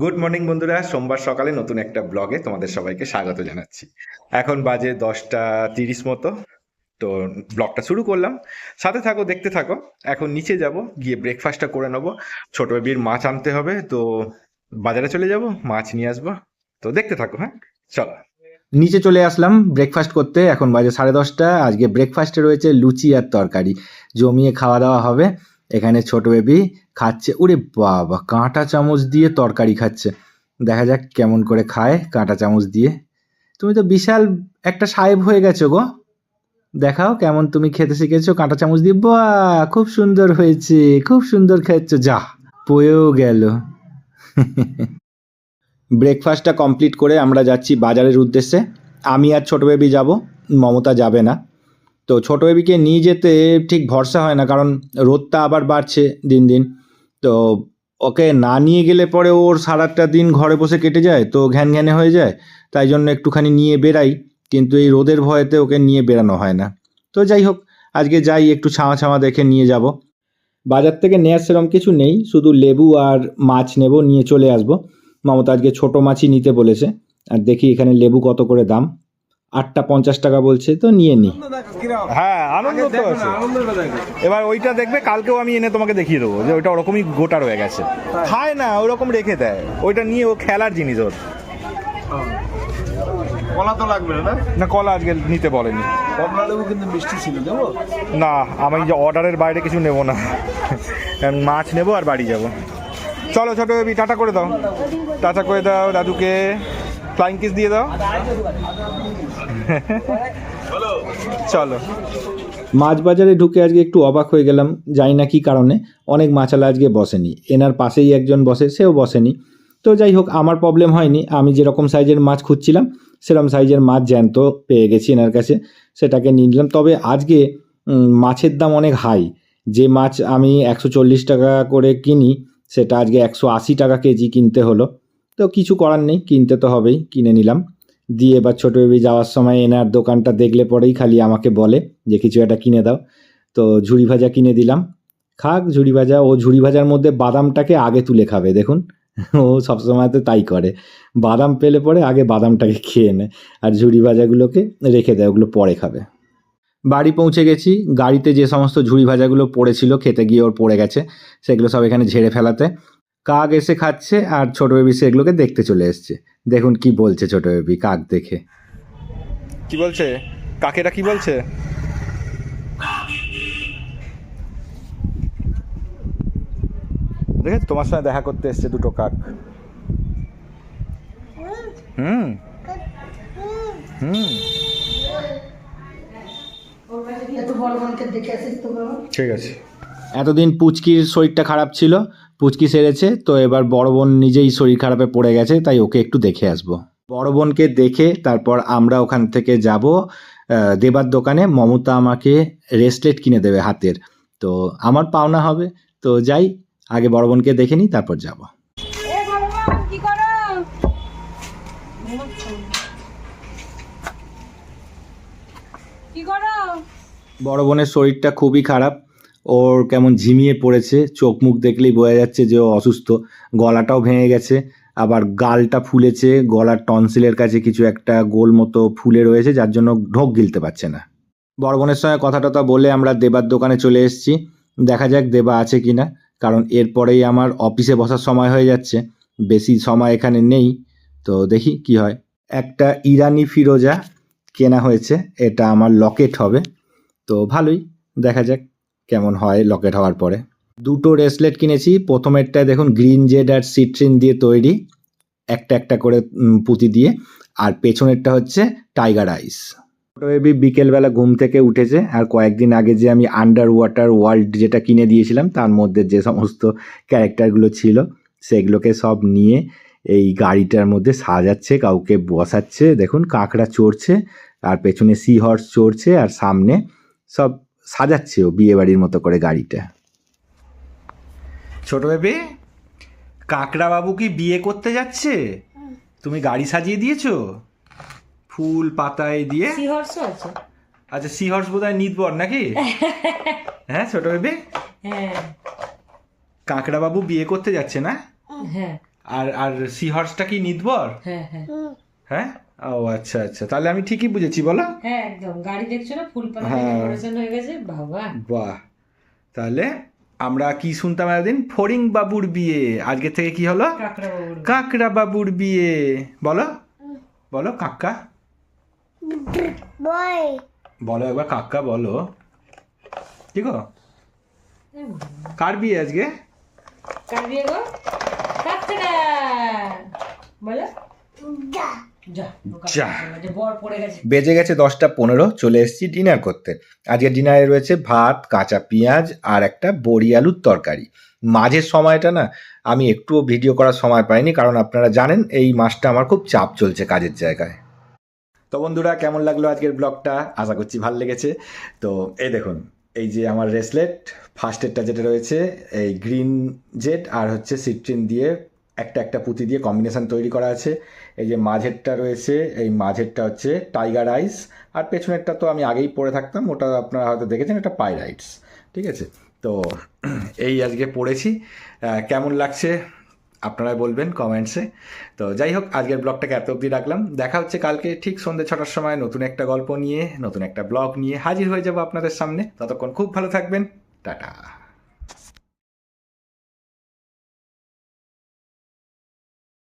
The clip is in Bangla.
গুড মর্নিং বন্ধুরা। সোমবার সকালে নতুন একটা ব্লগে তোমাদের সবাইকে স্বাগত জানাচ্ছি। এখন বাজে দশটা তিরিশ মতো। তো ব্লগটা শুরু করলাম। সাথে থাকো, দেখতে থাকো। এখন নিচে যাব, গিয়ে ব্রেকফাস্টটা করে নেব। ছোট বেবির মাছ আনতে হবে, তো বাজারে চলে যাব, মাছ নিয়ে আসব। তো দেখতে থাকো হ্যাঁ? চলো। নিচে চলে আসলাম ব্রেকফাস্ট করতে। এখন বাজে সাড়ে দশটা। আজকে ব্রেকফাস্টে রয়েছে লুচি আর তরকারি। জমিয়ে খাওয়া দাওয়া হবে। এখানে ছোট বেবি খাচ্ছে। ওরে বাবা, কাঁটা চামচ দিয়ে তরকারি খাচ্ছে। দেখা যাক কেমন করে খায় কাঁটা চামচ দিয়ে। তুমি তো বিশাল একটা সাহেব হয়ে গেছো গো। দেখাও কেমন তুমি খেতে শিখেছো কাঁটা চামচ দিয়ে। বাহ, খুব সুন্দর হয়েছে, খুব সুন্দর খেয়েছো। যা, পয়েও গেল। ব্রেকফাস্টটা কমপ্লিট করে আমরা যাচ্ছি বাজারের উদ্দেশ্যে। আমি আর ছোট বেবি যাব, মমতা যাবে না। তো ছোট বেবিকে নিয়ে যেতে ঠিক ভরসা হয় না, কারণ রোদটা আবার বাড়ছে দিন দিন। তো ওকে না নিয়ে গেলে পরে ওর সারাটা দিন ঘরে বসে কেটে যায়, তো ঘ্যান ঘ্যানে হয়ে যায়। তাই জন্য একটুখানি নিয়ে বেরাই কিন্তু এই রোদের ভয়েতে ওকে নিয়ে বেরানো হয় না। তো যাই হোক, আজকে যাই একটু ছাওয়া ছাওয়া দেখে নিয়ে যাব। বাজার থেকে নেওয়ার সেরকম কিছু নেই, শুধু লেবু আর মাছ নেব, নিয়ে চলে আসব। মমতা আজকে ছোটো মাছই নিতে বলেছে, আর দেখি এখানে লেবু কত করে দাম। আটটা পঞ্চাশ টাকা বলছে তো নিয়ে নি। হ্যাঁ আনন্দ তো আছে। এবার ওইটা দেখবে কালকেও আমি এনে তোমাকে দেখিয়ে দেবো যে ওইটা ওরকমই গোটা রয়ে গেছে। খায় না ওরকম রেখে দেয়। ওইটা নিয়ে ও খেলার জিনিস ওর। কলা তো লাগবে না না? কলা আজকে নিতে বলেনি। কমলা লেবু কিন্তু মিষ্টি ছিল দেবো? না আমি যে অর্ডারের বাইরে কিছু নেব না। মাছ নেব আর বাড়ি যাব। চলো ছোট টাটা করে দাও। টাটা করে দাও দাদুকে। ফ্লাইং কিস দিয়ে দাও। চলো। মাছ বাজারে ঢুকে আজকে একটু অবাক হয়ে গেলাম, জানি না কি কারণে। অনেক মাছালা আজকে বসেনি। এনার পাশেই একজন বসে, সেও বসেনি। তো যাই হোক, আমার প্রবলেম হয়নি। আমি যেরকম সাইজের মাছ খুঁজছিলাম, সেরকম সাইজের মাছ জ্যান্ত পেয়ে গেছি এনার কাছে। সেটাকে নিয়ে নিলাম। তবে আজকে মাছের দাম অনেক হাই যে মাছ আমি একশো চল্লিশ টাকা করে কিনি, সেটা আজকে একশো আশি টাকা কেজি কিনতে হলো। তো কিছু করার নেই, কিনতে তো হবেই, কিনে নিলাম। দিয়ে এবার ছোটো বেবি যাওয়ার সময় এনার দোকানটা দেখলে পরেই খালি আমাকে বলে যে কিছু একটা কিনে দাও। তো ঝুড়ি ভাজা কিনে দিলাম। খাক, ঝুড়ি ভাজা, ও ঝুড়ি ভাজার মধ্যে বাদামটাকে আগে তুলে খাবে, দেখুন। ও সবসময় তো তাই করে। বাদাম পেলে পরে আগে বাদামটাকে খেয়ে নেয় আর ঝুড়ি ভাজাগুলোকে রেখে দেয়, ওগুলো পরে খাবে। বাড়ি পৌঁছে গেছি, গাড়িতে যে সমস্ত ঝুড়ি ভাজাগুলো পড়েছিল, খেতে গিয়ে ওর পড়ে গেছে, সেগুলো সব এখানে ঝেড়ে ফেলাতে। কাক এসে খাচ্ছে আর ছোটো বেবি সেগুলোকে দেখতে চলে এসছে। দেখুন কি বলছে ছোটো বেবি কাক দেখে। কি বলছে? কাকেরা কি বলছে? দেখে তোমার সঙ্গে দেখা করতে এসছে দুটো কাক। হুম। হুম। ঠিক আছে। এতদিন পুচকির শরীরটা খারাপ ছিল পুচকি সেরেছে তো এবার বড় বোন নিজেই শরীর খারাপে পড়ে গেছে তাই ওকে একটু দেখে আসব। বড় বোনকে দেখে তারপর আমরা ওখান থেকে যাব দেবার দোকানে মমতা আমাকে রেসলেট কিনে দেবে হাতের। তো আমার পাওনা হবে তো যাই আগে বড় বোনকে দেখে নিই তারপর যাব। বড় বোনের শরীরটা খুবই খারাপ ওর কেমন ঝিমিয়ে পড়েছে, চোখ মুখ দেখলেই বোঝা যাচ্ছে যে ও অসুস্থ। গলাটাও ভেঙে গেছে, আবার গালটা ফুলেছে, গলার টনসিলের কাছে কিছু একটা গোল মতো ফুলে রয়েছে, যার জন্য ঢোক গিলতে পারছে না। বড় বোনের সঙ্গে কথা টথা বলে আমরা দেবার দোকানে চলে এসেছি। দেখা যাক দেবা আছে কি না কারণ এরপরেই আমার অফিসে বসার সময় হয়ে যাচ্ছে। বেশি সময় এখানে নেই, তো দেখি কি হয়। একটা ইরানি ফিরোজা কেনা হয়েছে, এটা আমার লকেট হবে। তো ভালোই, দেখা যাক। কেমন হয় লকেট হওয়ার পরে? দুটো রেসলেট কিনেছি। প্রথমেরটায় দেখুন গ্রিন জেড আর সিট্রিন দিয়ে তৈরি। একটা একটা করে পুঁতি দিয়ে। আর পেছনেরটা হচ্ছে টাইগার আইস বেবি বিকেলবেলা ঘুম থেকে উঠেছে। আর কয়েকদিন আগে যে আমি আন্ডার ওয়াটার ওয়ার্ল্ড যেটা কিনে দিয়েছিলাম, তার মধ্যে যে সমস্ত ক্যারেক্টারগুলো ছিল, সেগুলোকে সব নিয়ে এই গাড়িটার মধ্যে সাজাচ্ছে, কাউকে বসাচ্ছে। দেখুন কাঁকড়া চড়ছে, আর পেছনে সি হর্স চড়ছে, আর সামনে সব সাজাচ্ছে ও বিয়ে বাড়ির মতো করে গাড়িটা। ছোট বেবি কাকড়া বাবু কি বিয়ে করতে যাচ্ছে? তুমি গাড়ি সাজিয়ে দিয়েছ? ফুল পাতায় দিয়ে? সিহর্স আছে। আচ্ছা সি হর্স বোধ হয় নিদবর নাকি? হ্যাঁ ছোট বেবি? হ্যাঁ। কাকড়া বাবু বিয়ে করতে যাচ্ছে না? হ্যাঁ। আর আর সি হর্সটা কি নিদবর? হ্যাঁ হ্যাঁ। হ্যাঁ? ও আচ্ছা আচ্ছা। তাহলে আমি ঠিকই বুঝেছি বলো। হ্যাঁ একদম। গাড়ি দেখছ না? ফুল পাতা হ্যাঁ। ডেকোরেশন হয়ে গেছে? বাবা বাহ। তাহলে আমরা কি শুনতাম একদিন ফড়িং বাবুর বিয়ে। আজকে থেকে কি হলো? কাকড়া বাবুর বিয়ে। বলো। বলো কাকা। বলো একবার কাকা বলো। ঠিক আছে? কার বিয়ে আজকে? কার বিয়ে গো? কাকড়া বলো। পড়ে গেছে। বেজে গেছে দশটা পনেরো চলে এসেছি ডিনার করতে। আজকে ডিনারে রয়েছে ভাত কাঁচা পেঁয়াজ আর একটা বড়ি আলুর তরকারি। মাঝের সময়টা না আমি একটুও ভিডিও করার সময় পাইনি কারণ আপনারা জানেন এই মাসটা আমার খুব চাপ চলছে কাজের জায়গায়। তো বন্ধুরা কেমন লাগল আজকের ব্লগটা? আশা করছি ভালো লেগেছে। তো এই দেখুন এই যে আমার রেসলেট ফার্স্ট এডটা যেটা রয়েছে এই গ্রিন জেট আর হচ্ছে সিট্রিন দিয়ে একটা একটা পুঁতি দিয়ে কম্বিনেশন তৈরি করা আছে। এই যে মাঝেরটা রয়েছে, এই মাঝেরটা হচ্ছে টাইগার আইস আর পেছনেরটা তো আমি আগেই পড়ে থাকতাম, ওটা আপনারা হয়তো দেখেছেন, এটা পাইরাইটস ঠিক আছে? তো এই আজকে পড়েছি কেমন লাগছে আপনারা বলবেন কমেন্টসে তো যাই হোক, আজকের ব্লগটাকে এত অবধি রাখলাম। দেখা হচ্ছে কালকে ঠিক সন্ধ্যে ছটার সময় নতুন একটা গল্প নিয়ে, নতুন একটা ব্লগ নিয়ে হাজির হয়ে যাব আপনাদের সামনে। ততক্ষণ খুব ভালো থাকবেন, টাটা।